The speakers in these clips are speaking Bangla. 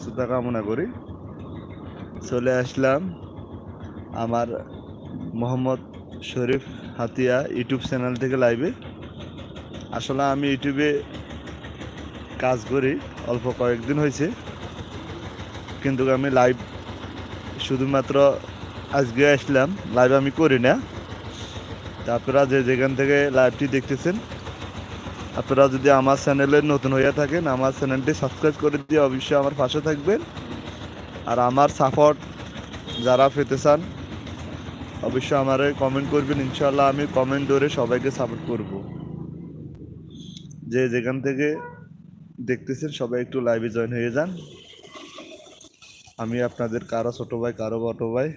সুস্থতা কামনা করি। চলে আসলাম আমার মোহাম্মদ শরীফ হাতিয়া ইউটিউব চ্যানেল থেকে লাইভে আসলে আমি ইউটিউবে কাজ করি, অল্প কয়েকদিন হয়েছে। কিন্তু আমি লাইভ শুধুমাত্র আজকে আসলাম লাইভ আমি করি না। তা আপনারা যে যেখান থেকে লাইভটি দেখতেছেন আপনারা যদি আমার চ্যানেলে নতুন হয়ে থাকেন, আমার চ্যানেলটি সাবস্ক্রাইব করে দিয়ে অবশ্যই আমার পাশে থাকবেন। আর আমার সাপোর্ট যারা পেতে চান, অবশ্যই আমারে কমেন্ট করবেন। ইনশাল্লাহ আমি কমেন্ট ধরে সবাইকে সাপোর্ট করব। যে যেখান থেকে দেখতেছেন, সবাই একটু লাইভে জয়েন হয়ে যান। আমি আপনাদের কারও ছোটো ভাই, কারও বড় ভাই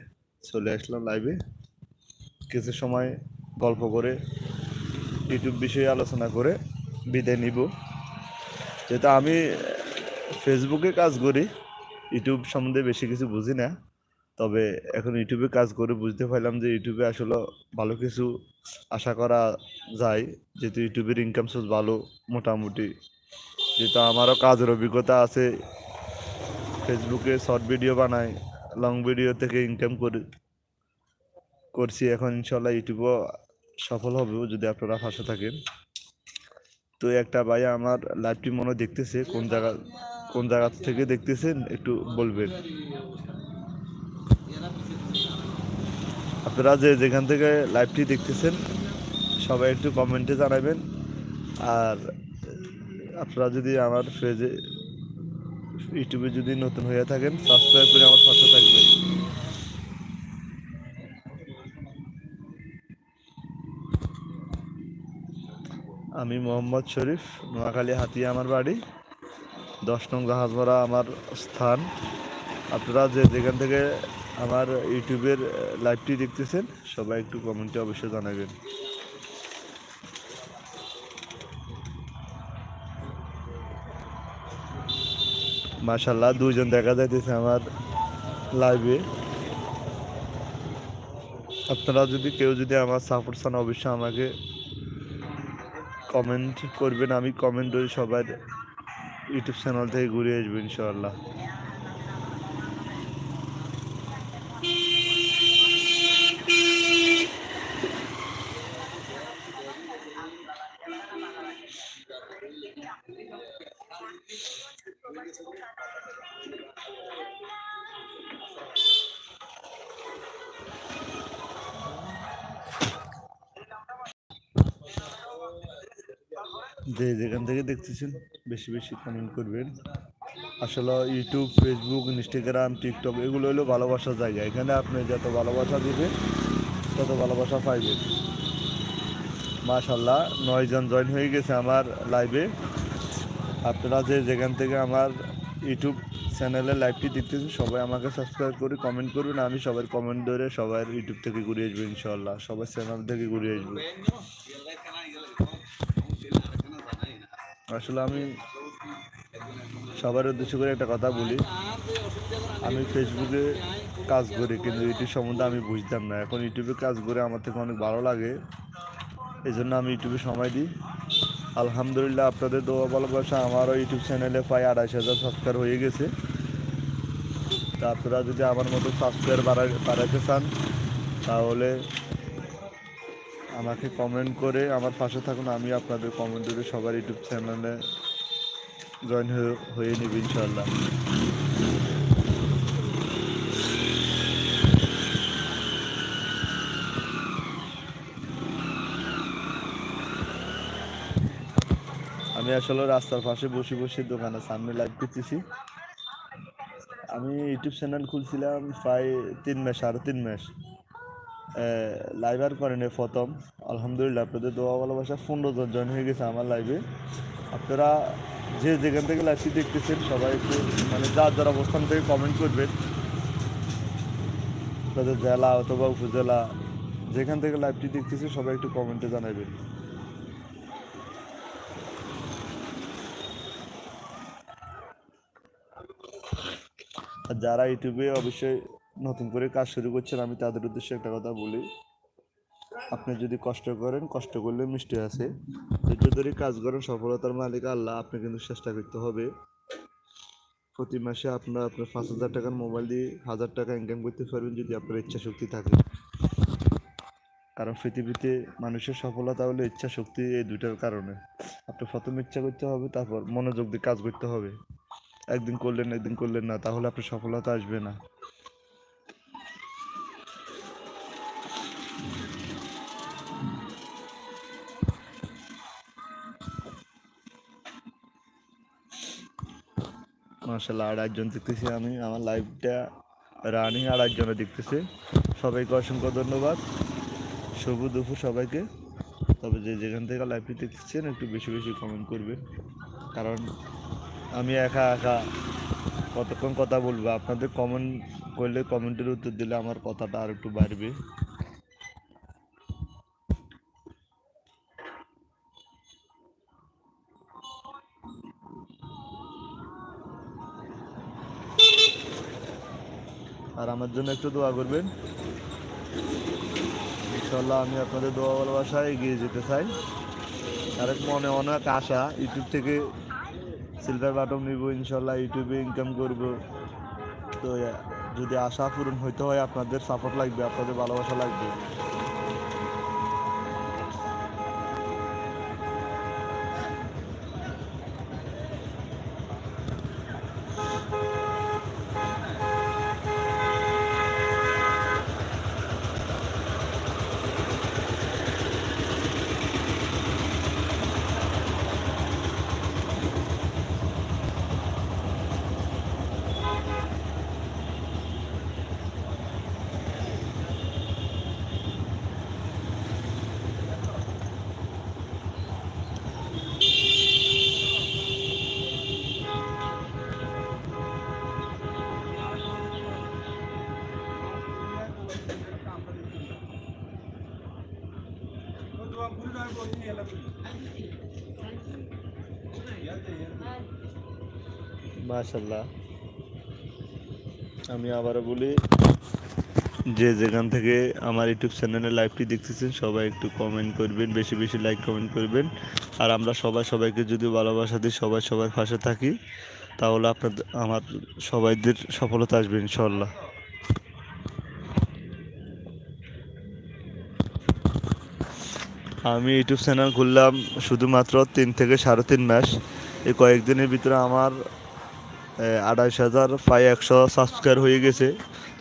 চলে আসলাম লাইভে কিছু সময় গল্প করে ইউটিউব বিষয়ে আলোচনা করে বিদায় নিব। যেহেতু আমি ফেসবুকে কাজ করি ইউটিউব সম্বন্ধে বেশি কিছু বুঝি না। তবে এখন ইউটিউবে কাজ করে বুঝতে পারলাম যে ইউটিউবে আসলে ভালো কিছু আশা করা যায়। যেহেতু ইউটিউবের ইনকাম সোর্স ভালো মোটামুটি। যেহেতু আমারও কাজের অভিজ্ঞতা আছে ফেসবুকে শর্ট ভিডিও বানাই লং ভিডিও থেকে ইনকাম করি, করছি। এখন ইনশাল্লাহ ইউটিউবও সফল হবে যদি আপনারা পাশে থাকেন। তো একটা ভাই আমার লাইভটি মনে হয় দেখতেছে, কোন জায়গা কোন জায়গা থেকে দেখতেছেন একটু বলবেন। আপনারা যে যেখান থেকে লাইভটি দেখতেছেন, সবাই একটু কমেন্টে জানাবেন। আর আপনারা যদি আমার পেজে ইউটিউবে যদি নতুন হয়ে থাকেন সাবস্ক্রাইব করে আমার পাশে থাকবেন। আমি মোহাম্মদ শরীফ, নোয়াখালী হাতিয়া আমার বাড়ি। দশ নং জাহাজমারা আমার স্থান। আপনারা যে যেখান থেকে আমার ইউটিউবের লাইভটি দেখতেছেন, সবাই একটু কমেন্টে অবশ্যই জানাবেন। মাশাল্লাহ দুইজন দেখা যাইতেছে আমার লাইভে। আপনারা যদি কেউ যদি আমার সাপোর্ট চান, অবশ্যই আমাকে কমেন্ট করবেন আমি কমেন্ট ওই সবার ইউটিউব চ্যানেল থেকে ঘুরে আসব ইনশাআল্লাহ। যে যেখান থেকে দেখতেছেন, বেশি বেশি কমেন্ট করবেন। আসলে ইউটিউব ফেসবুক ইনস্টাগ্রাম টিকটক এগুলো হলো ভালোবাসার জায়গা। এখানে আপনি যত ভালোবাসা দিবেন, তত ভালোবাসা পাইবেন। মাশাল্লাহ নয়জন জয়েন হয়ে গেছে আমার লাইভে আপনারা যে যেখান থেকে আমার ইউটিউব চ্যানেলে লাইভটি দেখতেছেন, সবাই আমাকে সাবস্ক্রাইব করে কমেন্ট করবেন। আমি সবার কমেন্ট ধরে সবার ইউটিউব থেকে ঘুরে আসব ইনশাল্লাহ সবার চ্যানেল থেকে ঘুরে আসব। আসলে আমি সবার উদ্দেশ্য করে একটা কথা বলি। আমি ফেসবুকে কাজ করি, কিন্তু ইউটিউব সম্বন্ধে আমি বুঝতাম না। এখন ইউটিউবে কাজ করে আমার থেকে অনেক ভালো লাগে। এই জন্য আমি ইউটিউবে সময় দিই। আলহামদুলিল্লাহ আপনাদের দোয়া ভালোবাসা আমারও ইউটিউব চ্যানেলে প্রায় আড়াইশ হাজার সাবস্ক্রাইব হয়ে গেছে। তা আপনারা যদি আমার মতো সাবস্ক্রাইব বাড়াতে চান, তাহলে আমাকে কমেন্ট করে, আমার পাশে থাকুন, আমি আপনাদের কমেন্ট করে সবার ইউটিউব চ্যানেলে জয়েন হয়ে নিব ইনশাল্লাহ আমি আসলে রাস্তার পাশে বসে বসে দোকানের সামনে লাইভ করতেছি। আমি ইউটিউব চ্যানেল খুলছিলাম প্রায় তিন মাস আরও তিন মাস। লাইভ আর করেনি প্রথম। আলহামদুলিল্লাহ, আপনাদের দোয়া ভালোবাসা পনেরো জন জয়েন হয়ে গেছে আমার লাইভে আপনারা যে যেখান থেকে লাইভটি দেখতেছেন, সবাই একটু মানে যার যার অবস্থান থেকে কমেন্ট করবেন। আপনাদের জেলা অথবা উপজেলা, যেখান থেকে লাইভটি দেখতেছে সবাই একটু কমেন্টে জানাবেন। আর যারা ইউটিউবে অবশ্যই নতুন করে কাজ শুরু করছেন, আমি তাদের উদ্দেশ্যে একটা কথা বলি। আপনি যদি কষ্ট করেন, কষ্ট করলে মিষ্টি আছে। ধৈর্য ধরে কাজ করেন, সফলতার মালিক আল্লাহ, আপনি কিন্তু চেষ্টা করতে হবে। প্রতি মাসে আপনার আপনার পাঁচ হাজার টাকার মোবাইল দিয়ে হাজার টাকা ইনকাম করতে পারবেন যদি আপনার ইচ্ছা শক্তি থাকে। কারণ পৃথিবীতে মানুষের সফলতা হলো ইচ্ছা শক্তি এই দুটার কারণে। আপনি প্রথম ইচ্ছা করতে হবে, তারপর মনোযোগ দিয়ে কাজ করতে হবে। একদিন করলেন একদিন করলেন না, তাহলে আপনার সফলতা আসবে না। মার্শাল্লাহ আড়াইজন দেখতেছি আমি। আমার লাইভটা রানিং আর আড়াইজনে দেখতেছে। সবাইকে অসংখ্য ধন্যবাদ। শুভ দুপুর সবাইকে। তবে যে যেখান থেকে লাইভটি দেখতেছেন, একটু বেশি বেশি কমেন্ট করবেন। কারণ আমি একা একা কতক্ষণ কথা বলব? আপনাদের কমেন্ট করলে কমেন্টের উত্তর দিলে আমার কথাটা আর একটু বাড়বে। আর আমার জন্য একটু দোয়া করবেন। ইনশাল্লাহ আমি আপনাদের দোয়া ভালোবাসায় এগিয়ে যেতে চাই। আরেক মনে অনেক আশা, ইউটিউব থেকে সিলভার বাটন নিব ইনশাল্লাহ ইউটিউবে ইনকাম করব। তো যদি আশা পূরণ হইতে হয়, আপনাদের সাপোর্ট লাগবে, আপনাদের ভালোবাসা লাগবে। মাশাল্লাহ আমি আবারও বলি, যে যেখান থেকে আমার ইউটিউব চ্যানেলে লাইভটি দেখতেছেন, সবাই একটু কমেন্ট করবেন, বেশি বেশি লাইক কমেন্ট করবেন। আর আমরা সবাই সবাইকে যদি ভালোবাসা দিই, সবাই সবার পাশে থাকি, তাহলে আপনাদের, আমার সবাইদের সফলতা আসবে ইনশাল্লাহ আমি ইউটিউব চ্যানেল খুললাম শুধুমাত্র তিন থেকে সাড়ে তিন মাস। এই কয়েকদিনের ভিতরে আমার আড়াইশ হাজার প্রায় একশো সাবস্ক্রাইব হয়ে গেছে।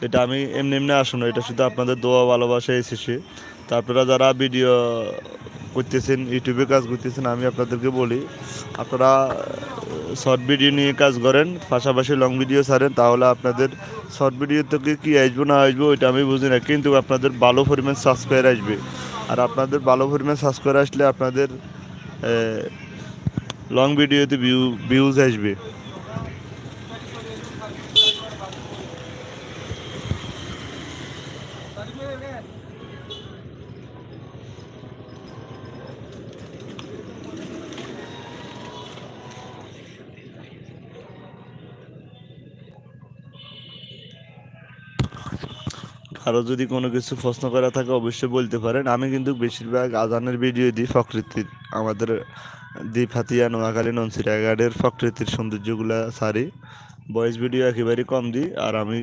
এটা আমি এমনি এমনি আসুন এটা শুধু আপনাদের দোয়া, ভালোবাসা, এসেছে। তো আপনারা যারা ভিডিও করতেছেন ইউটিউবে কাজ করতেছেন, আমি আপনাদেরকে বলি, আপনারা শর্ট ভিডিও নিয়ে কাজ করেন, পাশাপাশি লং ভিডিও ছাড়েন, তাহলে আপনাদের শর্ট ভিডিও থেকে কী আসব, না আসব, ওইটা আমি বুঝি না। কিন্তু আপনাদের ভালো পরিমাণ সাবস্ক্রাইব আসবে। আর আপনাদের ভালো পরিমাণ সাবস্ক্রাইব আসলে আপনাদের লং ভিডিওতে ভিউ ভিউজ আসবে। আরও যদি কোনো কিছু প্রশ্ন করা থাকে অবশ্যই বলতে পারেন। আমি কিন্তু বেশিরভাগ আজানের ভিডিও দিই প্রকৃতির আমাদের দ্বীপ হাতিয়া, নোয়াখালী ননসিরাঘাটের প্রকৃতির সৌন্দর্যগুলো সারি। ভয়েস ভিডিও একেবারেই কম দিই, আর আমি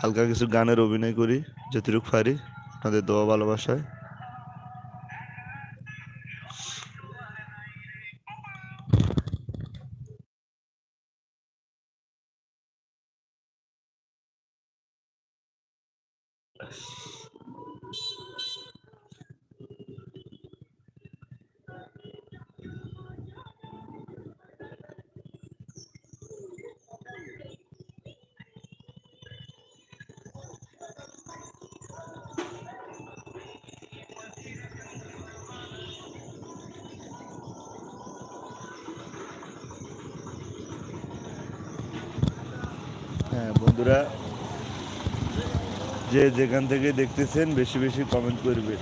হালকা কিছু গানের অভিনয় করি, যতটুকু পারি। আপনাদের দোয়া ভালোবাসায়। বন্ধুরা যে যেখান থেকে দেখতেছেন বেশি বেশি কমেন্ট করবেন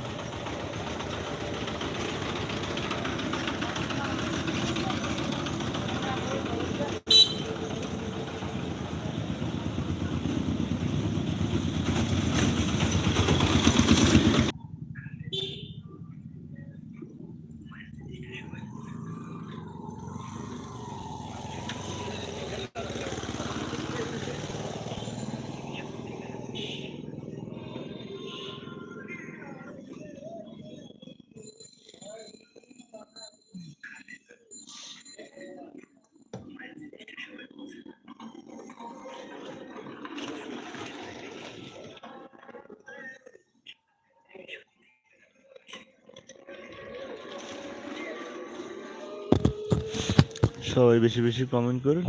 সবাই বেশি বেশি কমেন্ট করুন।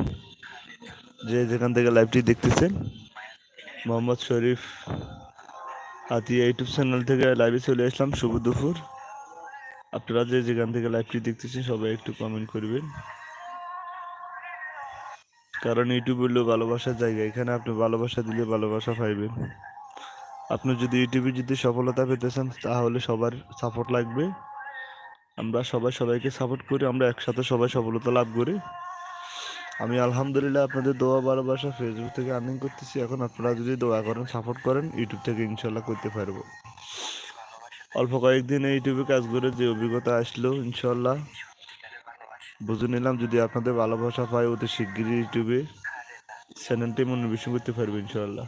যে যেখান থেকে লাইভটি দেখতেছেন, মোহাম্মদ শরীফ হাতিয়া ইউটিউব চ্যানেল থেকে লাইভে চলে আসলাম, শুভ দুপুর। আপনারা যে যেখান থেকে লাইভটি দেখতেছেন, সবাই একটু কমেন্ট করবেন। কারণ ইউটিউব হলো ভালোবাসার জায়গা, এখানে আপনি ভালোবাসা দিলে ভালোবাসা পাইবেন। আপনি যদি ইউটিউবে যদি সফলতা পেতে চান, তাহলে সবার সাপোর্ট লাগবে। আমরা সবাই সবাইকে সাপোর্ট করি, আমরা একসাথে সবাই সফলতা লাভ করি। আমি আলহামদুলিল্লাহ আপনাদের দোয়া, ভালোবাসা ফেসবুক থেকে আর্নিং করতেছি। এখন আপনারা যদি দোয়া করেন সাপোর্ট করেন ইউটিউব থেকে ইনশাল্লাহ করতে পারব। অল্প কয়েকদিন ইউটিউবে কাজ করে যে অভিজ্ঞতা আসলো ইনশাল্লাহ বুঝে নিলাম যদি আপনাদের ভালোবাসা পাই অতি শিগগিরই ইউটিউবে চ্যানেলটি মনোবেশন করতে পারব ইনশাল্লাহ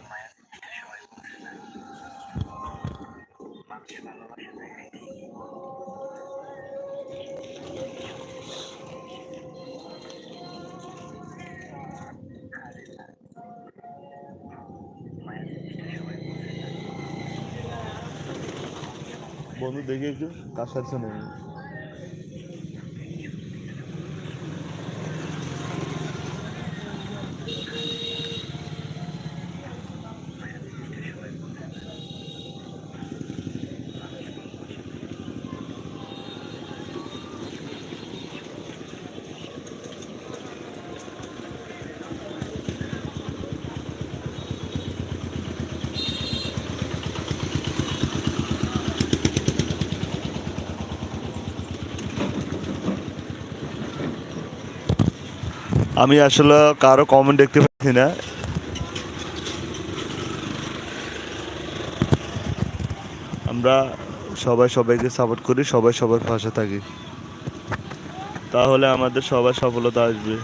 বন্ধু দেখে একটু কাছার শোনে আমি আসলে কারও কমেন্ট দেখতে পাচ্ছি না। আমরা সবাই সবাইকে সাপোর্ট করি, সবাই সবার পাশে থাকি। তাহলে আমাদের সবার সফলতা আসবে।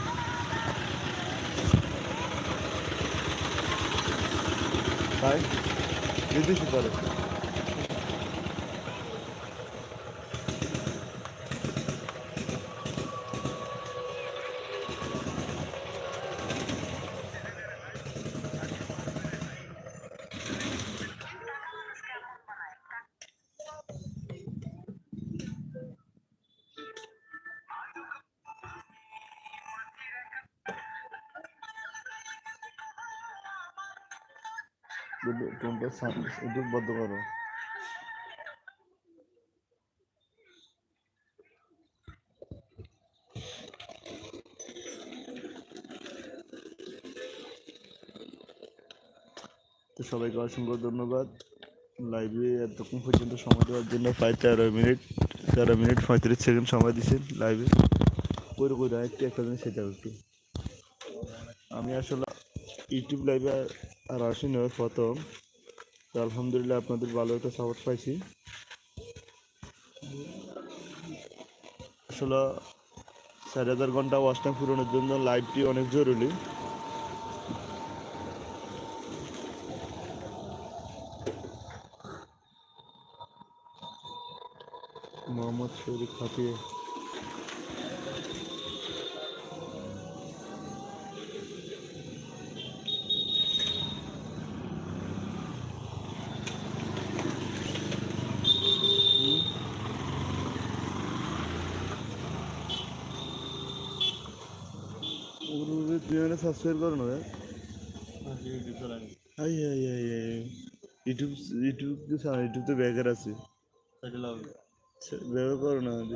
তাই বিদেশি করে। তো সবাইকে অসংখ্য ধন্যবাদ। লাইভে এতক্ষণ পর্যন্ত সময় দেওয়ার জন্য প্রায় তেরো মিনিট তেরো মিনিট পঁয়ত্রিশ সেকেন্ড সময় দিচ্ছেন লাইভে করে করে একটু একটা জিনিস সেটা একটু আমি আসলে ইউটিউব লাইভে আর আসি নয় প্রথম। তো আলহামদুলিল্লাহ আপনাদের ভালো একটা সাপোর্ট পাইছি। আসলে চার হাজার ঘণ্টা ওয়াচ টাইম পূরণের জন্য লাইটটি অনেক জরুরি। মোহাম্মদ শরীফ হাতিয়ে সাবস্ক্রাইব করো না আই আই আই আই ইউটিউব ইউটিউব তো সারা ইউটিউব তো বেকার আছে। ব্যবহার করো না দি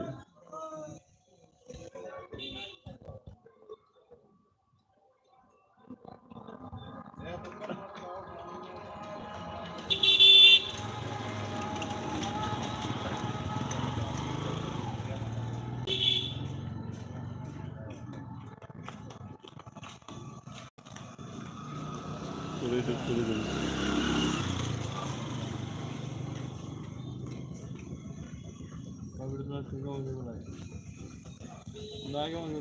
করে ইউটিউব করে দেবো কেন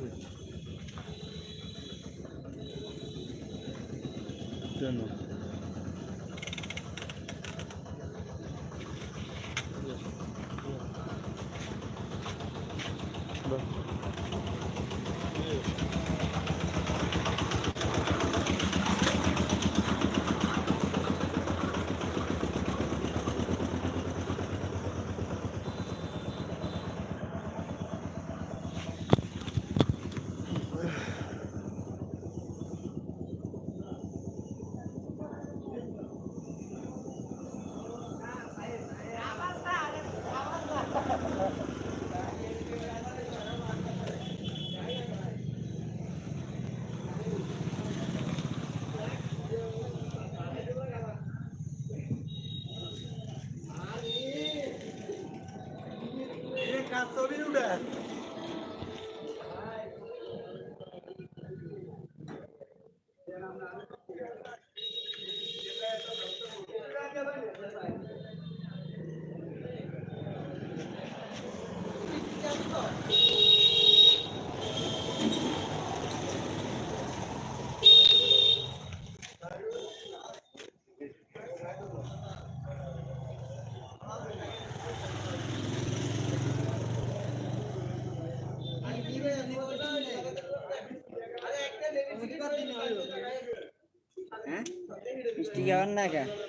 হ্যাঁ মিষ্টি